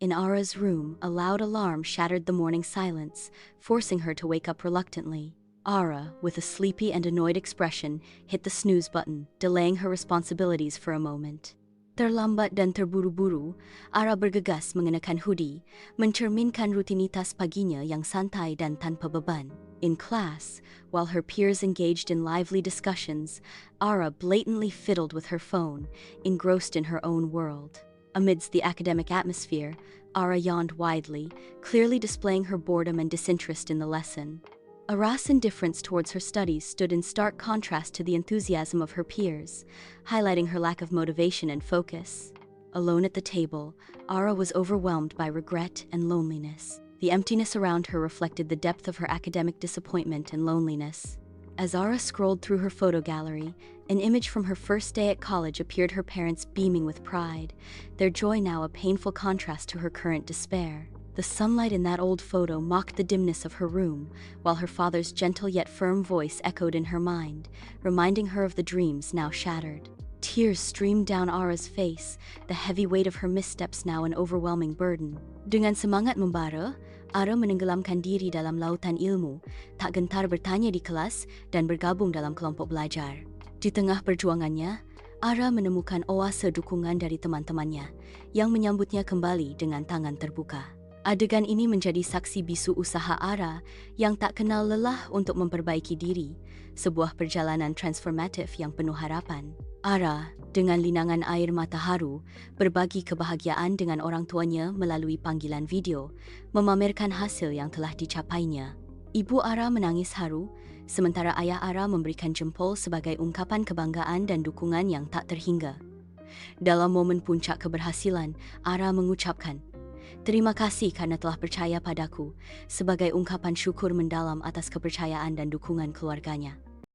In Ara's room, a loud alarm shattered the morning silence, forcing her to wake up reluctantly. Ara, with a sleepy and annoyed expression, hit the snooze button, delaying her responsibilities for a moment. Terlambat dan terburu-buru, Ara bergegas mengenakan hoodie, mencerminkan rutinitas paginya yang santai dan tanpa beban. In class, while her peers engaged in lively discussions, Ara blatantly fiddled with her phone, engrossed in her own world. Amidst the academic atmosphere, Ara yawned widely, clearly displaying her boredom and disinterest in the lesson. Ara's indifference towards her studies stood in stark contrast to the enthusiasm of her peers, highlighting her lack of motivation and focus. Alone at the table, Ara was overwhelmed by regret and loneliness. The emptiness around her reflected the depth of her academic disappointment and loneliness. As Ara scrolled through her photo gallery, an image from her first day at college appeared her parents beaming with pride, their joy now a painful contrast to her current despair. The sunlight in that old photo mocked the dimness of her room, while her father's gentle yet firm voice echoed in her mind, reminding her of the dreams now shattered. Tears streamed down Ara's face, the heavy weight of her missteps now an overwhelming burden. Dengan semangat membara, Ara menenggelamkan diri dalam lautan ilmu, tak gentar bertanya di kelas dan bergabung dalam kelompok belajar. Di tengah perjuangannya, Ara menemukan oase dukungan dari teman-temannya yang menyambutnya kembali dengan tangan terbuka. Adegan ini menjadi saksi bisu usaha Ara yang tak kenal lelah untuk memperbaiki diri, sebuah perjalanan transformatif yang penuh harapan. Ara, dengan linangan air mata haru, berbagi kebahagiaan dengan orang tuanya melalui panggilan video, memamerkan hasil yang telah dicapainya. Ibu Ara menangis haru, sementara ayah Ara memberikan jempol sebagai ungkapan kebanggaan dan dukungan yang tak terhingga. Dalam momen puncak keberhasilan, Ara mengucapkan, Terima kasih karena telah percaya padaku sebagai ungkapan syukur mendalam atas kepercayaan dan dukungan keluarganya.